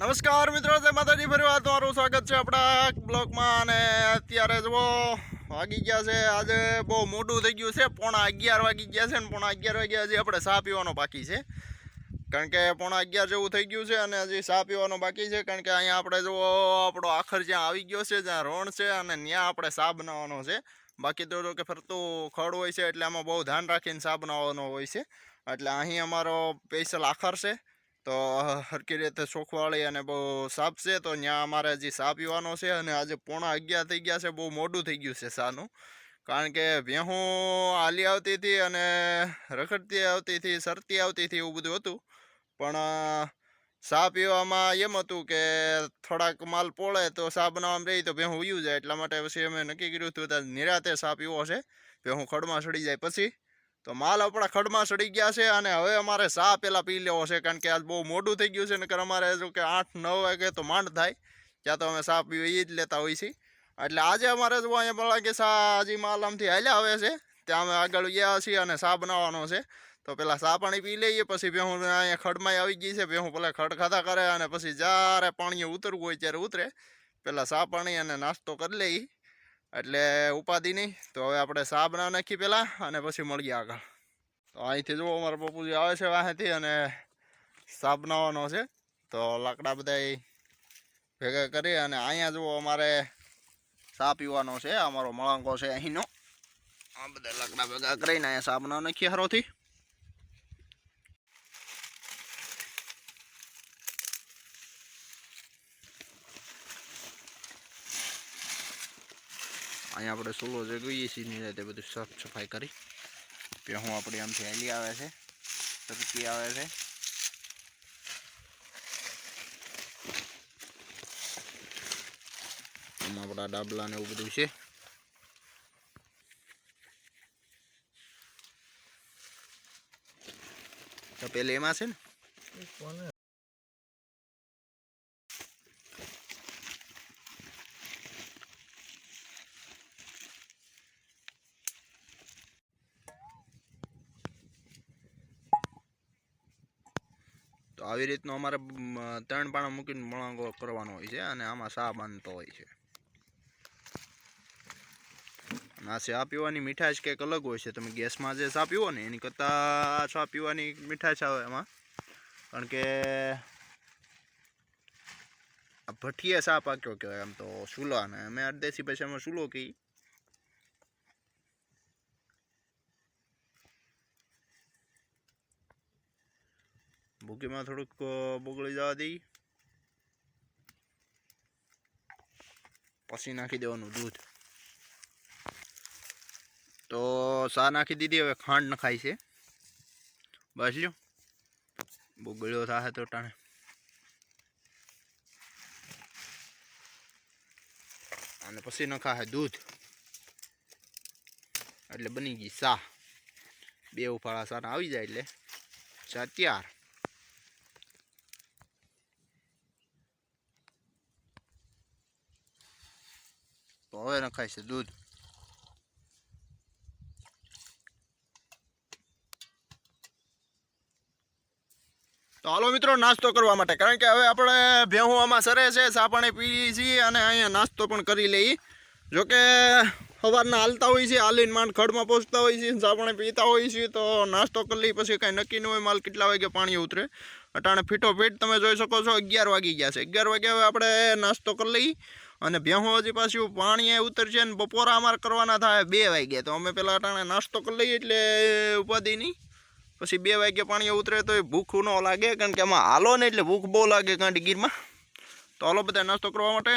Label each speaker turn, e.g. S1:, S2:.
S1: નમસ્કાર મિત્રો, જય માતાજી ફરી વાત તમારું સ્વાગત છે આપણા બ્લોગમાં. અને અત્યારે જુઓ, વાગી ગયા છે. આજે બહુ મોટું થઈ ગયું છે. પોણા અગિયાર વાગી ગયા છે ને પોણા અગિયાર વાગ્યા હજી આપણે ચા પીવાનો બાકી છે. કારણ કે પોણા અગિયાર જેવું થઈ ગયું છે અને હજી ચા પીવાનો બાકી છે. કારણ કે અહીંયા આપણે જુઓ, આપણો આખર જ્યાં આવી ગયો છે, જ્યાં રણ છે અને ત્યાં આપણે ચા બનાવવાનો છે. બાકી તો જો કે ફરતું ખડ હોય છે એટલે આમાં બહુ ધ્યાન રાખીને ચા બનાવવાનો હોય છે. એટલે અહીં અમારો સ્પેશિયલ આખર છે. તો, હરકી રીતે સોખવાળી અને બહુ સાપ છે, તો ત્યાં અમારે હજી સાપ પીવાનો છે અને આજે પોણા અગિયાર થઈ ગયા છે, બહુ મોડું થઈ ગયું છે સાનું. કારણ કે ભેહું હાલી આવતી હતી અને રખડતી આવતી હતી, સરતી આવતી હતી એવું બધું હતું. પણ સા પીવામાં એમ હતું કે થોડાક માલ પોળે તો સા બનાવવામાં રહી તો ભેહું ઉયું જાય. એટલા માટે પછી અમે નક્કી કર્યું હતું નિરાતે સા પીવો છે ભેહું ખડમાં સડી જાય. પછી તો માલ આપણા ખડમાં સડી ગયા છે અને હવે અમારે ચા પેલા પી લેવો છે, કારણ કે આજ બહુ મોડું થઈ ગયું છે નકર અમારે જો કે આઠ, નવ વાગે તો માંડ થાય. ત્યાં તો અમે ચા પીવી એ જ લેતા હોઈએ છીએ. એટલે આજે અમારે જો અહીંયા ભલા કે ચા હજી માલ આમથી હાલ્યા આવે છે, ત્યાં અમે આગળ ગયા છીએ અને ચા બનાવવાનો છે. તો પેલા સા પાણી પી લઈએ, પછી ભેહું અહીંયા ખડમાં આવી ગઈ છે, ભેહું પેલા ખડ ખાધા કરે અને પછી જ્યારે પાણી ઉતરવું હોય ત્યારે ઉતરે. પેલા સા પાણી અને નાસ્તો કરી લઈએ. એટલે ઉપાધિ નહીં. તો હવે આપણે ચા બનાવી નાખી પહેલાં અને પછી મળીએ આગળ. તો અહીંથી જુઓ, અમારા પપ્પુજી આવે છે વાંહેથી અને ચા બનાવવાનો છે. તો લાકડા બધા ભેગા કરી અને અહીંયા જુઓ, અમારે ચા પીવાનો છે. અમારો મળંગો છે અહીંનો. આ બધા લાકડા ભેગા કરીને અહીંયા ચા બનાવી નાખીએ હરોથી. અહીંયા આપણે સોલો જે છીએ તે બધું સાફ સફાઈ કરી. હું આપણે આમથી હેલી આવે છે તરકી આવે છે. આમાં આપણા ડાબલા ને એવું બધું છે. તો પેલે એમાં છે ને? તો આવી રીતનું અમારે ત્રણ પાણા મૂકીને મળાંગો કરવાનો હોય છે અને આમાં સા બાંધતો હોય છે. અને આ ચા પીવાની મીઠાશ કંઈક અલગ હોય છે. તમે ગેસમાં જે ચા પીવો ને, એની કરતાં ચા પીવાની મીઠાશ આવે એમાં. કારણ કે આ ભઠ્ઠીએ ચા પાક્યો કહેવાય આમ તો ચૂલા ને અમે અડદેસી ભાષામાં ચૂલો કહી ભૂકીમાં થોડુંક અ, બોગળી જવા દઈ. પછી નાખી દેવાનું દૂધ. તો સા નાખી દીધી હવે ખાંડ નખાય છે. બસ લ્યો બોગળ્યો થાય તો ટાણે. અને પછી નખાશે દૂધ. એટલે બની ગઈ સા. બે ઉફાળા સાના આવી જાય એટલે ચા તૈયાર. તો હવે નખાય છે હાલો મિત્રો, નાસ્તો કરવા માટે. કારણ કે હવે આપણે ભેહું સરે છે ચા પી છીએ અને અહીંયા નાસ્તો પણ કરી લઈએ. જોકે સવારના હાલતા હોય છે, હાલીને માંડ ખડમાં પહોંચતા હોય છે, સાપણે પીતા હોય છે, તો નાસ્તો કરી લઈએ, પછી કાંઈ નક્કી ન હોય, માલ કેટલા વાગે પાણી ઉતરે. અટાણે ફીટો ફીટ તમે જોઈ શકો છો, અગિયાર વાગી ગયા છે. અગિયાર વાગે હવે આપણે નાસ્તો કરી લઈએ. અને ભેહું હજી પાછું પાણી એ ઉતરશે ને બપોરા અમારે કરવાના થાય, બે વાગ્યા તો અમે પેલા અટાણે નાસ્તો કરી લઈએ એટલે ઉપાધિની. પછી બે વાગ્યા પાણી ઉતરે તો એ ભૂખ ન લાગે, કારણ કે આમાં હાલો ને એટલે ભૂખ બહુ લાગે ગાંડી ગીરમાં. તો હાલો બધા નાસ્તો કરવા માટે.